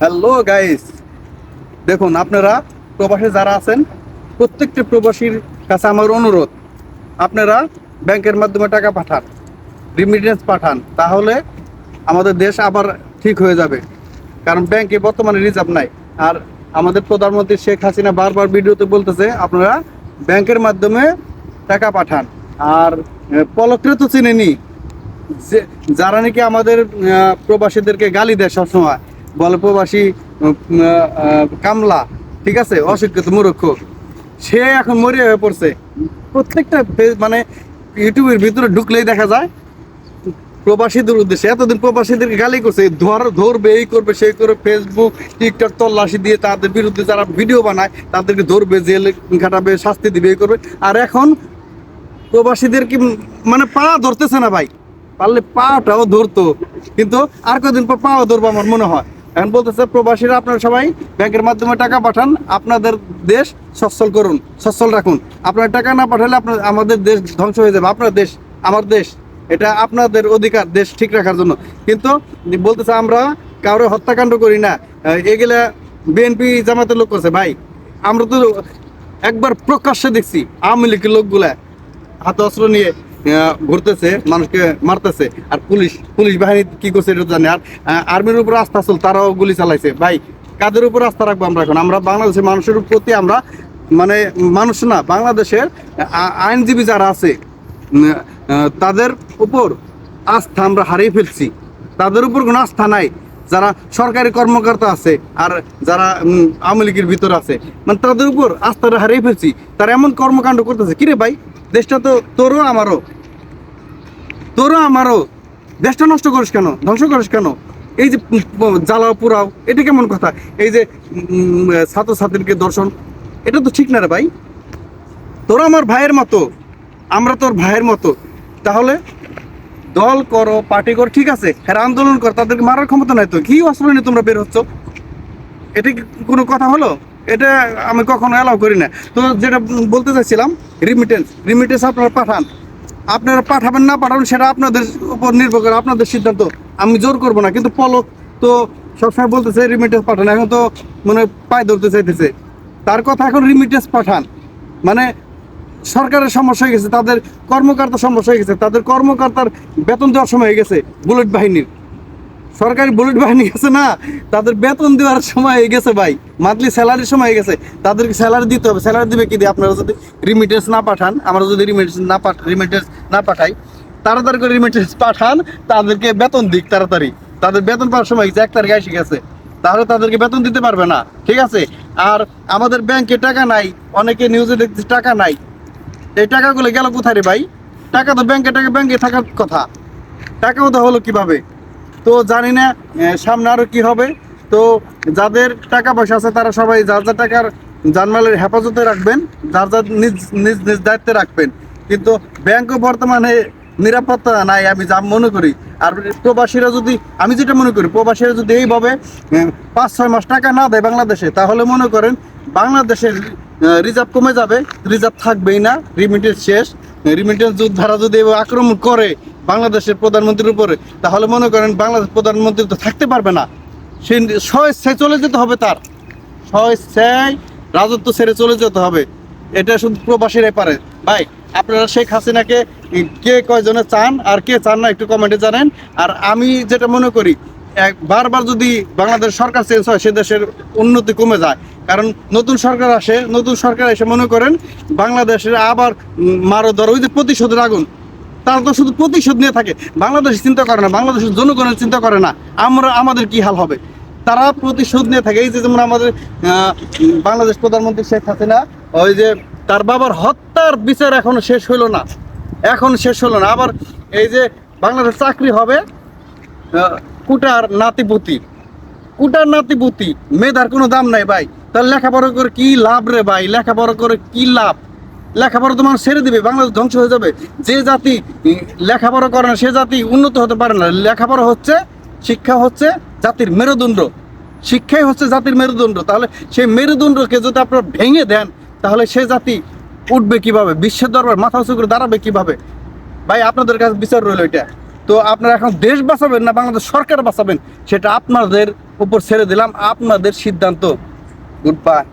Hello guys দেখুন, আপনারা প্রবাসী যারা আছেন, প্রত্যেকটি প্রবাসীর কাছে আমার অনুরোধ, আপনারা ব্যাংকের মাধ্যমে টাকা পাঠান রিমিটেন্স পাঠান, তাহলে আমাদের দেশ আবার ঠিক হয়ে যাবে। কারণ ব্যাংকে বর্তমানে রিজার্ভ নাই। আর আমাদের প্রধানমন্ত্রী শেখ হাসিনা বারবার ভিডিওতে বলতেছে, আপনারা ব্যাংকের মাধ্যমে টাকা পাঠান। আর পলকরে তো চিনেনি যারা নাকি আমাদের প্রবাসীদেরকে গালি দেয় সবসময় বলে প্রবাসী কামলা, ঠিক আছে? অশিক্ষিত, মূর্খ। সে এখন মরিয়া হয়ে পড়ছে। প্রত্যেকটা মানে ইউটিউবের ভিতরে ঢুকলেই দেখা যায়, প্রবাসীদের উদ্দেশ্যে। এতদিন প্রবাসীদেরকে গালি করছে ধর, ধরবে, এই করবে, সেই করবে ফেসবুক টিকটক তল্লাশি দিয়ে তাদের বিরুদ্ধে যারা ভিডিও বানায়, তাদেরকে ধরবে, জেল খাটাবে, শাস্তি দিবে, এই করবে। আর এখন প্রবাসীদের কি মানে পা ধরতেছে না ভাই? পারলে পাটাও ধরতো। কিন্তু আর কদিন পর পাও ধরবো আমার মনে হয়। এখন বলতেছে, প্রবাসীরা আপনারা সবাই ব্যাংকের মাধ্যমে টাকা পাঠান, আপনাদের দেশ সচ্ছল করুন, সচ্ছল রাখুন। আপনার টাকা না পাঠালে আপনার, আমাদের দেশ ধ্বংস হয়ে যাবে, আপনার দেশ, আমার দেশ। এটা আপনাদের অধিকার, দেশ ঠিক রাখার জন্য। কিন্তু বলতেছে, আমরা কারও হত্যাকাণ্ড করি না। এগুলা বিএনপি জামাতের লোক করছে, ভাই, আমরা তো একবার প্রকাশ্যে দেখছি আওয়ামী লীগের লোকগুলা হাতে অস্ত্র নিয়ে ঘুরতেছে, মানুষকে মারতেছে। আর পুলিশ পুলিশ বাহিনী কি করছে এটা জানে আর আর্মির উপর আস্থা চল তারাও গুলি চালাইছে। ভাই, কাদের উপর আস্থা রাখব আমরা এখন? আমরা বাংলাদেশের মানুষের প্রতি আমরা মানে মানুষ না, বাংলাদেশের আইনজীবী যারা আছে তাদের উপর আস্থা আমরা হারিয়ে ফেলছি। তাদের উপর কোনো আস্থা নাই। যারা সরকারি কর্মকর্তা আছে, আর যারা আওয়ামী লীগের ভিতরে আছে মানে তাদের উপর আস্থাটা হারিয়ে ফেলছি। তারা এমন কর্মকাণ্ড করতেছে, কিরে ভাই? দেশটা তো তোরও আমারও। তোরও আমারও। দেশটা নষ্ট করিস কেন? ধ্বংস করিস কেন? এই যে জ্বালাও, পুরাও, এটা কেমন কথা? এই যে ছাত্রছাত্রীকে দর্শন, এটা তো ঠিক না রে ভাই। তোরা আমার ভাইয়ের মতো, আমরা তোর ভাইয়ের মতো। তাহলে দল করো, পার্টি করো, ঠিক আছে। হ্যাঁ আন্দোলন কর, তাদেরকে মারার ক্ষমতা নাই তো। কি অস্ত্র নিয়ে তোমরা বের হচ্ছ? এটা কি কোনো কথা হলো? এটা আমি কখনো অ্যালাউ করি না। তো যেটা বলতে চাইছিলাম রিমিটেন্স রিমিটেন্স আপনারা পাঠান। আপনারা পাঠাবেন না, পাঠাবেন সেটা আপনাদের উপর নির্ভর করে আপনাদের সিদ্ধান্ত। আমি জোর করব না, কিন্তু পলক তো সবসময় বলতেছে রিমিটেন্স পাঠান। এখন তো মানে পায়ে ধরতে চাইতেছে। তার কথা এখন রিমিটেন্স পাঠান। মানে সরকারের সমস্যা হয়ে গেছে, তাদের কর্মকর্তার সমস্যা হয়ে গেছে, তাদের কর্মকর্তার বেতন দেওয়ার সময় হয়ে গেছে বুলেট বাহিনীর। সরকারি বুলেট বাহিনী গেছে না, তাদের বেতন দেওয়ার সময় হয়ে গেছে ভাই। মান্থলি স্যালারির সময় হয়ে গেছে। তাদেরকে স্যালারি দিতে হবে। স্যালারি দিবে কি দিয়ে? আপনারা যদি রিমিটেন্স না পাঠান, আমরা যদি রিমিটেন্স না পাঠ রিমিটেন্স না পাঠাই, তাড়াতাড়ি করে রিমিটেন্স পাঠান, তাদেরকে বেতন দিক তাড়াতাড়ি। তাদের বেতন পাওয়ার সময় এক তারিখে এসে গেছে। তাহলে তাদেরকে বেতন দিতে পারবে না, ঠিক আছে? আর আমাদের ব্যাংকে টাকা নাই, অনেকে নিউজে দেখছি টাকা নাই। এই টাকাগুলো গেল কোথায় রে ভাই? টাকা তো ব্যাংকে, টাকা ব্যাংকে থাকার কথা। টাকাও তো হলো কীভাবে? তো জানি না সামনে আরও কি হবে। তো যাদের টাকা পয়সা আছে, তারা সবাই যার যার টাকার জানমালের হেফাজতে রাখবেন, যার যার নিজ নিজ নিজ দায়িত্বে রাখবেন। কিন্তু ব্যাংকও বর্তমানে নিরাপত্তা নাই, আমি যা মনে করি। আর প্রবাসীরা যদি, আমি যেটা মনে করি, প্রবাসীরা যদি এইভাবে পাঁচ, ছয় মাস টাকা না দেয় বাংলাদেশে, তাহলে মনে করেন বাংলাদেশের রিজার্ভ কমে যাবে, রিজার্ভ থাকবেই না রিমিটেন্স শেষ। রিমিটেন্স যোদ্ধারা যদি আক্রমণ করে বাংলাদেশের প্রধানমন্ত্রীর উপরে, তাহলে মনে করেন বাংলাদেশ প্রধানমন্ত্রী তো থাকতে পারবে না। সে স্বেচ্ছায় চলে যেতে হবে তার। স্বেচ্ছায় রাজত্ব ছেড়ে চলে যেতে হবে। এটা শুধু প্রবাসীরাই পারে। ভাই আপনারা শেখ হাসিনাকে কে কয়জনে চান আর কে চান না একটু কমেন্টে জানেন। আর আমি যেটা মনে করি বারবার যদি বাংলাদেশ সরকার চেঞ্জ হয়, সে দেশের উন্নতি কমে যায়। কারণ নতুন সরকার আসে, নতুন সরকার এসে মনে করেন বাংলাদেশের আবার মারো ধর, ওই যে প্রতিশোধের আগুন। তারা তো শুধু প্রতিশোধ নিয়ে থাকে। বাংলাদেশ চিন্তা করে না, বাংলাদেশের জনগণের চিন্তা করে না, আমরা, আমাদের কি হাল হবে? তারা প্রতিশোধ নিয়ে থাকে। এই যে যেমন আমাদের বাংলাদেশ প্রধানমন্ত্রী শেখ হাসিনা ওই যে তার বাবার হত্যার বিচার এখনও শেষ হলো না। এখন শেষ হলো না। আবার এই যে বাংলাদেশ চাকরি হবে কুটার নাতিপুতি। কুটার নাতিপুতি, মেধার কোনো দাম নাই ভাই। তাহলে লেখাপড়া করে কি লাভ রে ভাই? লেখাপড়া করে কি লাভ? লেখাপড়া তো মানুষ ছেড়ে দিবে, বাংলাদেশ ধ্বংস হয়ে যাবে। যে জাতি লেখাপড়া করে না, সে জাতি উন্নত হতে পারে না। লেখাপড়া হচ্ছে, শিক্ষা হচ্ছে জাতির মেরুদণ্ড। শিক্ষাই হচ্ছে জাতির মেরুদণ্ড। তাহলে সেই মেরুদণ্ডকে যদি আপনারা ভেঙে দেন তাহলে সে জাতি উঠবে কীভাবে? বিশ্বের দরবার মাথা উঁচু করে দাঁড়াবে কীভাবে? ভাই, আপনাদের কাছে বিচার রইল এটা। তো আপনারা এখন দেশ বাঁচাবেন না, বাংলাদেশ সরকার বাঁচাবেন? সেটা আপনাদের উপর ছেড়ে দিলাম, আপনাদের সিদ্ধান্ত। Good bye